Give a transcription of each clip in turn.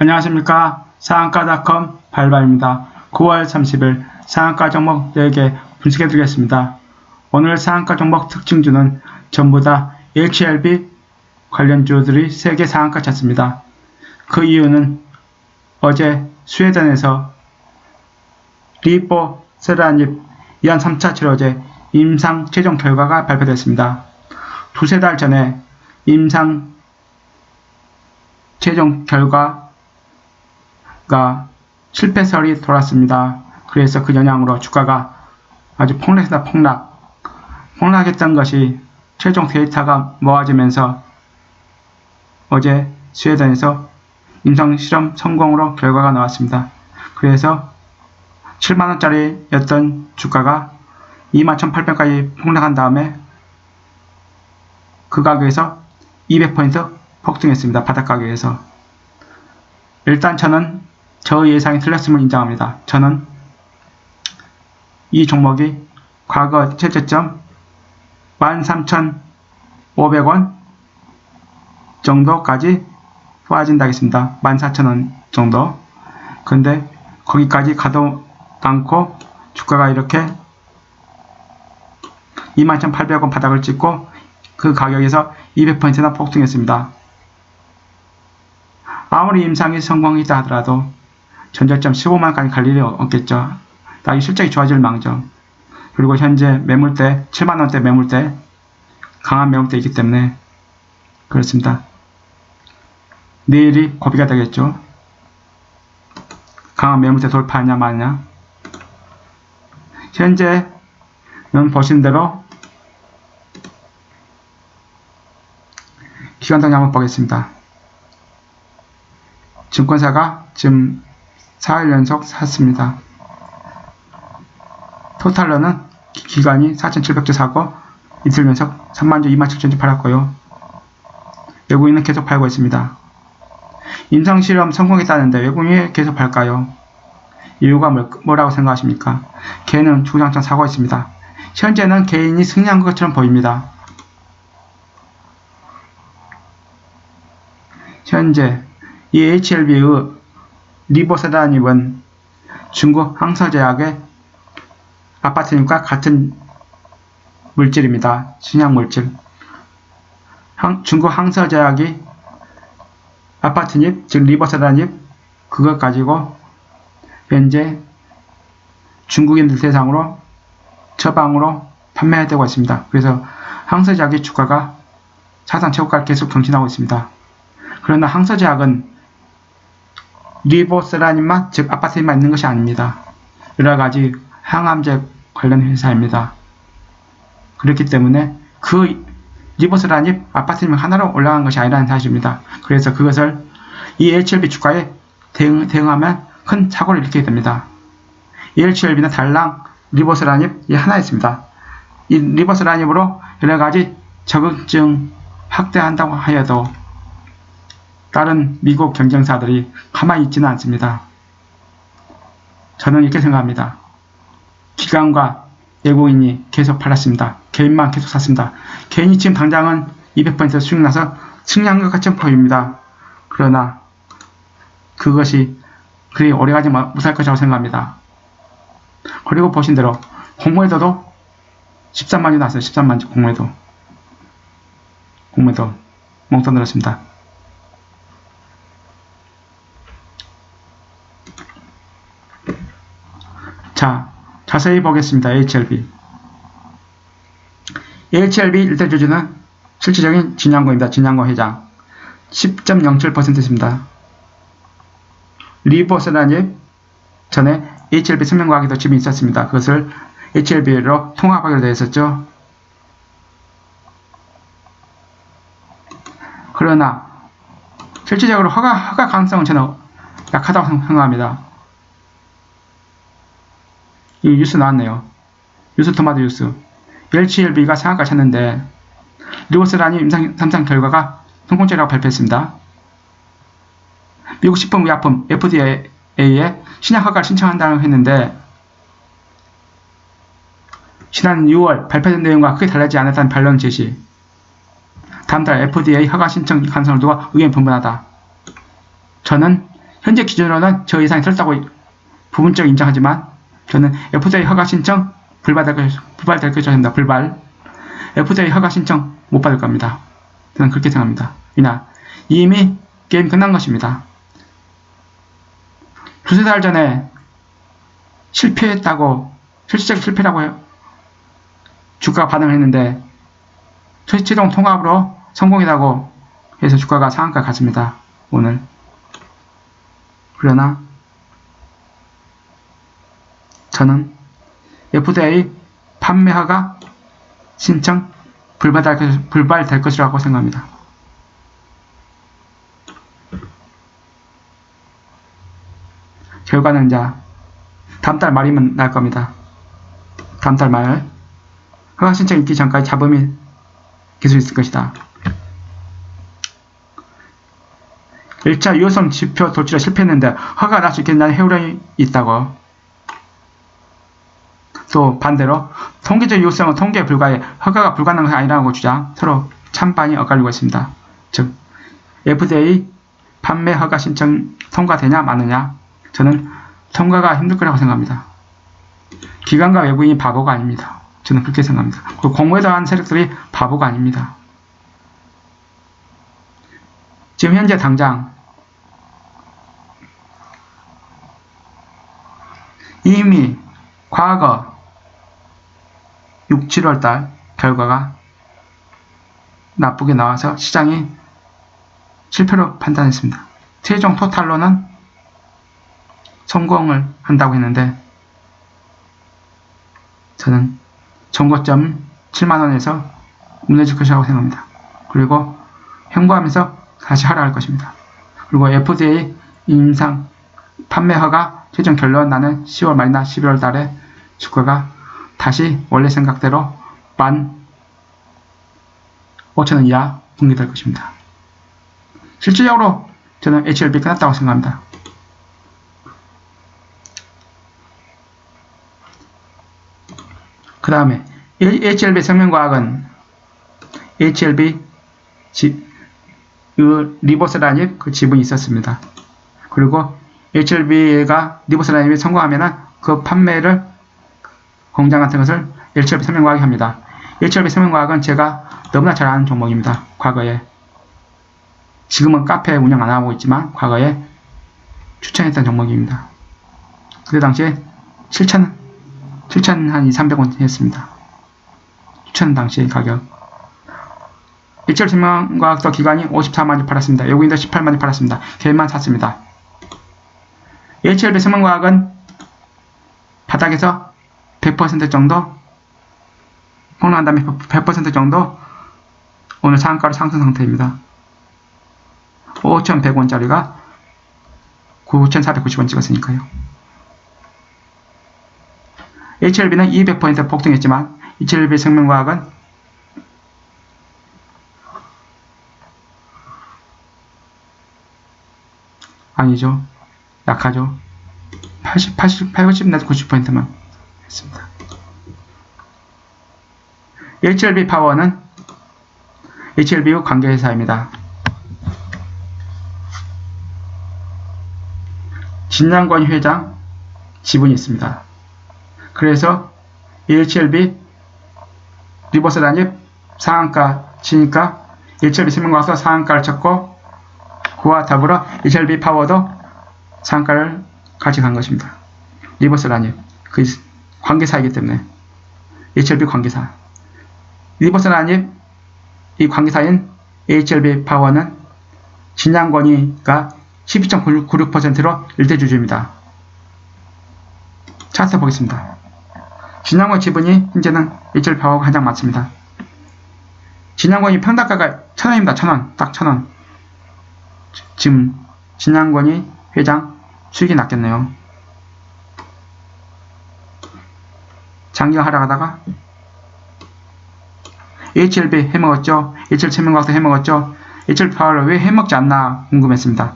안녕하십니까. 상한가닷컴 발발입니다. 9월 30일 상한가 종목 4개 분석해 드리겠습니다. 오늘 상한가 종목 특징주는 전부 다 HLB 관련주들이 세계 상한가 쳤습니다. 그 이유는 어제 스웨덴에서 리포 세라닙 이한 3차 치료제 임상 최종 결과가 발표됐습니다. 두세 달 전에 임상 최종 결과 가 실패설이 돌았습니다. 그래서 그 영향으로 주가가 아주 폭락했다 폭락. 폭락했던 것이 최종 데이터가 모아지면서 어제 스웨덴에서 임상 실험 성공으로 결과가 나왔습니다. 그래서 7만원짜리였던 주가가 21,800까지 폭락한 다음에 그 가격에서 200포인트 폭등했습니다. 바닥 가격에서. 일단 저는 저 예상이 틀렸음을 인정합니다. 저는 이 종목이 과거 최저점 13,500원 정도까지 빠진다 하겠습니다. 14,000원 정도. 근데 거기까지 가도 않고 주가가 이렇게 21,800원 바닥을 찍고 그 가격에서 200%나 폭등했습니다. 아무리 임상이 성공이다 하더라도 전저점 15만까지 갈 일이 없겠죠. 나이 실적이 좋아질 망정. 그리고 현재 매물대 7만원대 매물대 강한 매물대 있기 때문에 그렇습니다. 내일이 고비가 되겠죠. 강한 매물대 돌파하냐 마냐. 현재는 보신 대로 기관당 한번 보겠습니다. 증권사가 지금 4일 연속 샀습니다. 토탈로는 기관이 4,700주 사고 이틀 연속 3만 주, 2만 7천 주 팔았고요. 외국인은 계속 팔고 있습니다. 임상실험 성공했다는데 외국인이 계속 팔까요? 이유가 뭐, 뭐라고 생각하십니까? 개는 주장창 사고 있습니다. 현재는 개인이 승리한 것처럼 보입니다. 현재 이 HLB의 리보세다닙은 중국 항서제약의 아파트닙과 같은 물질입니다. 신약 물질. 항- 중국 항서제약이 아파트닙, 즉 리보세다닙 그것 가지고 현재 중국인들 대상으로 처방으로 판매되고 있습니다. 그래서 항서제약의 주가가 사상 최고가를 계속 경신하고 있습니다. 그러나 항서제약은 리보세라닌만 즉 아파트닌만 있는 것이 아닙니다. 여러 가지 항암제 관련 회사입니다. 그렇기 때문에 그 리보세라닌 아파트닌 하나로 올라간 것이 아니라는 사실입니다. 그래서 그것을 이 HLB 주가에 대응, 대응하면 큰 사고를 일으키게 됩니다. 이 HLB는 달랑 리보세라닙 이 하나 있습니다. 이 리보세라닙으로 여러 가지 적응증 확대한다고 하여도 다른 미국 경쟁사들이 가만히 있지는 않습니다. 저는 이렇게 생각합니다. 기관과 외국인이 계속 팔았습니다. 개인만 계속 샀습니다. 개인이 지금 당장은 200% 수익 나서 승리한 것 같이 보입니다. 그러나 그것이 그리 오래가지 못할 것이라고 생각합니다. 그리고 보신 대로 공모에도도 13만이 났어요. 13만 공모에도. 공모에도 몽땅 늘었습니다. 자, 자세히 보겠습니다. HLB. HLB 일대 주주는 실질적인 진양고입니다. 진양고 회장. 10.07%입니다. 리보세라님 전에 HLB 생명과학에도 집이 있었습니다. 그것을 HLB로 통합하기로 되어 있었죠. 그러나 실질적으로 허가, 허가 가능성은 저는 약하다고 생각합니다. 이 뉴스 나왔네요. 뉴스 토마토 뉴스. LCLB가 상한가 쳤는데 리버스라니 임상 3상 결과가 성공적이라고 발표했습니다. 미국 식품의약품 FDA에 신약 허가를 신청한다고 했는데 지난 6월 발표된 내용과 크게 달라지지 않았다는 반론 제시. 다음 달 FDA 허가 신청 가능성을 두고 의견이 분분하다. 저는 현재 기준으로는 저 이상이 설다고 부분적으로 인정하지만 저는 FDA 허가 신청 불발될, 것- 불발될 것입니다. 불발. FDA 허가 신청 못 받을 겁니다. 저는 그렇게 생각합니다. 왜냐? 이미 게임 끝난 것입니다. 두세 달 전에 실패했다고, 실질적 실패라고 해요. 주가가 반응을 했는데, 최종 통합으로 성공이라고 해서 주가가 상한가 갔습니다. 오늘. 그러나, 저는 FDA 판매허가 신청 불발될, 것- 불발될 것이라고 생각합니다. 결과는 이제 다음 달 말이면 날 겁니다. 다음 달 말. 허가 신청 있기 전까지 잡음이 계속 있을 것이다. 1차 유효성 지표 도출에 실패했는데 허가가 날수 있겠냐는 회의론이 있다고. 또 반대로 통계적 유효성은 통계에 불과해 허가가 불가능한 것이 아니라고 주장 서로 찬반이 엇갈리고 있습니다. 즉 FDA 판매 허가 신청 통과되냐 마느냐 저는 통과가 힘들 거라고 생각합니다. 기관과 외부인이 바보가 아닙니다. 저는 그렇게 생각합니다. 그리고 공모에 대한 세력들이 바보가 아닙니다. 지금 현재 당장 이미 과거 6, 7월 달 결과가 나쁘게 나와서 시장이 실패로 판단했습니다. 최종 토탈로는 성공을 한다고 했는데 저는 정고점 7만원에서 무너질 것이라고 생각합니다. 그리고 현고하면서 다시 하락할 것입니다. 그리고 FDA 임상 판매허가 최종 결론 나는 10월 말이나 11월 달에 주가가 다시 원래 생각대로 15,000원 이하 붕괴될 것입니다. 실질적으로 저는 HLB 끝났다고 생각합니다. 그 다음에 HLB 생명과학은 HLB 지, 그 리보스라닙 그 지분이 있었습니다. 그리고 HLB가 리보스라닙이 성공하면은 그 판매를 공장 같은 것을 HLB 생명과학이 합니다. HLB 생명과학은 제가 너무나 잘 아는 종목입니다. 과거에 지금은 카페 운영 안 하고 있지만 과거에 추천했던 종목입니다. 그때 당시에 7천 7천 한 2, 300원 했습니다. 추천 당시 가격. HL 생명과학도 기관이 54만이 팔았습니다. 외국인도 18만이 팔았습니다. 개인만 샀습니다. HLB 생명과학은 바닥에서 100% 정도 폭락한 다음에 100% 정도 오늘 상한가로 상승 상태입니다. 5,100원짜리가 9,490원 찍었으니까요. HLB는 200% 폭등했지만 HLB 생명과학은 아니죠. 약하죠. 80, 80, 80 내지 90%만 했습니다. HLB 파워는 HLBU 관계회사입니다. 진양권 회장 지분이 있습니다. 그래서 HLB 리버스 단입 상한가 치니까 HLB 생명과학도 상한가를 쳤고 그와 더불어 HLB 파워도 상한가를 같이 간 것입니다. 리버스 단입 그 관계사이기 때문에 HLB 관계사 리버스 단입 이 관계사인 HLB 파워는 진양권이가 12.96%로 일대주주입니다. 차트 보겠습니다. 진양권 지분이 현재는 HL 파워가 가장 많습니다. 진양권이 평단가가 1000원입니다. 1000원. 딱 1000원. 지금 진양권이 회장 수익이 낮겠네요. 장기가 하락하다가 HLB 해먹었죠. HL 체명과학도 해먹었죠. HL 파워를 왜 해먹지 않나 궁금했습니다.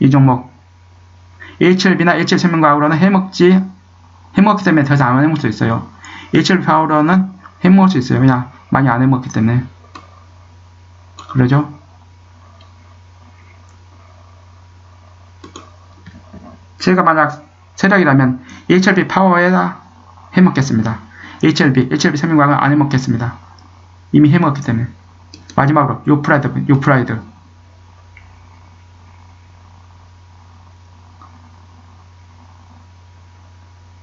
이 종목 HLB나 HL 체명과학으로는 해먹지 해먹기 때문에 더 이상 안 해먹을 수 있어요. HL 파워로는 해먹을 수 있어요. 왜냐 많이 안 해먹기 때문에 그러죠. 제가 만약 세력이라면 HLB 파워에다 해먹겠습니다. HLB, HLB 생명광을 안 해먹겠습니다. 이미 해먹었기 때문에. 마지막으로 요프라이드, 요프라이드.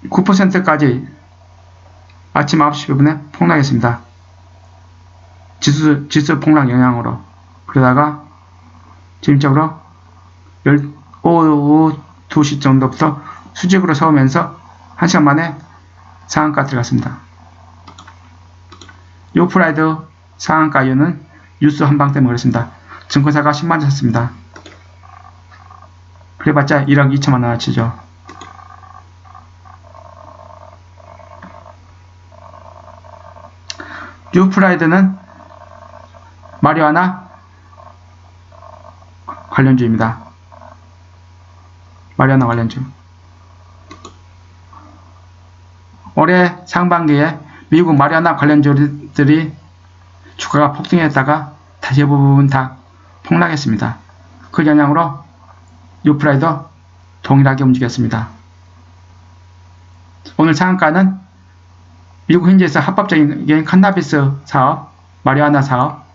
(9%까지) 아침 9시 5분에 폭락했습니다. 지수, 지수 폭락 영향으로. 그러다가, 지금적으로, 열, 오후 2시 정도부터 수직으로 서오면서 1시간 만에 상한가 들어갔습니다. 요 프라이드 상한가 이유는 뉴스 한방 때문에 그렇습니다. 증권사가 10만 원 샀습니다. 그래봤자 1억 2천만 원어치죠. 뉴프라이드는 마리화나 관련주입니다. 마리화나 관련주. 올해 상반기에 미국 마리화나 관련주들이 주가가 폭등했다가 다시 대부분 다 폭락했습니다. 그 영향으로 뉴프라이도 동일하게 움직였습니다. 오늘 상한가는 미국 현지에서 합법적인 칸나비스 사업, 마리화나 사업,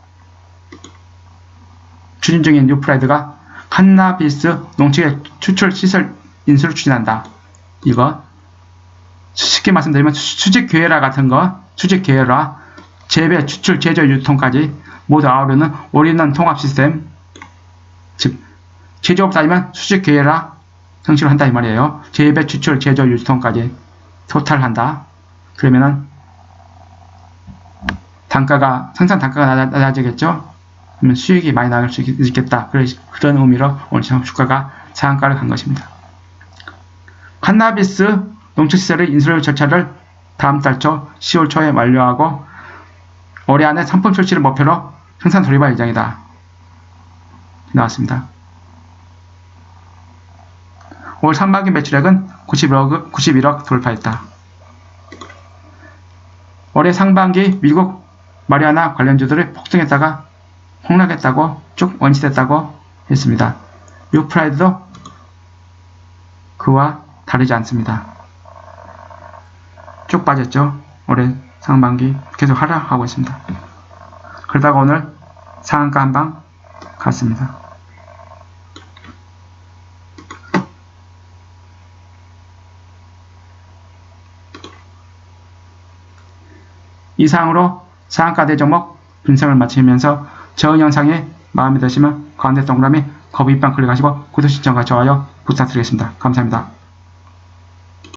추진 중인 뉴프라이드가 칸나비스 농축의 추출 시설 인수를 추진한다. 이거 쉽게 말씀드리면 수직 계열화 같은 거, 수직 계열화, 재배, 추출, 제조, 유통까지 모두 아우르는 올인원 통합 시스템, 즉 제조업자이면 수직 계열화 형식으로 한다 이 말이에요. 재배, 추출, 제조, 유통까지 토탈한다. 그러면은 단가가 생산 단가가 낮아- 낮아지겠죠. 그러면 수익이 많이 나올 수 있- 있겠다. 그런 의미로 오늘 주가가 상한가를 간 것입니다. 칸나비스 농축시설의 인수료 절차를 다음 달 초 10월 초에 완료하고 올해 안에 상품 출시를 목표로 생산 돌입할 예정이다. 나왔습니다. 올 상반기 매출액은 91억, 91억 돌파했다. 올해 상반기 미국 마리아나 관련주들이 폭등했다가 폭락했다고 쭉 원시됐다고 했습니다. 유프라이드도 그와 다르지 않습니다. 쭉 빠졌죠. 올해 상반기 계속 하락하고 있습니다. 그러다가 오늘 상한가 한방 갔습니다. 이상으로 상한가 대 종목 분석을 마치면서 저 영상이 마음에 드시면 가운데 동그라미 거부 입방 클릭하시고 구독 신청과 좋아요 부탁드리겠습니다. 감사합니다.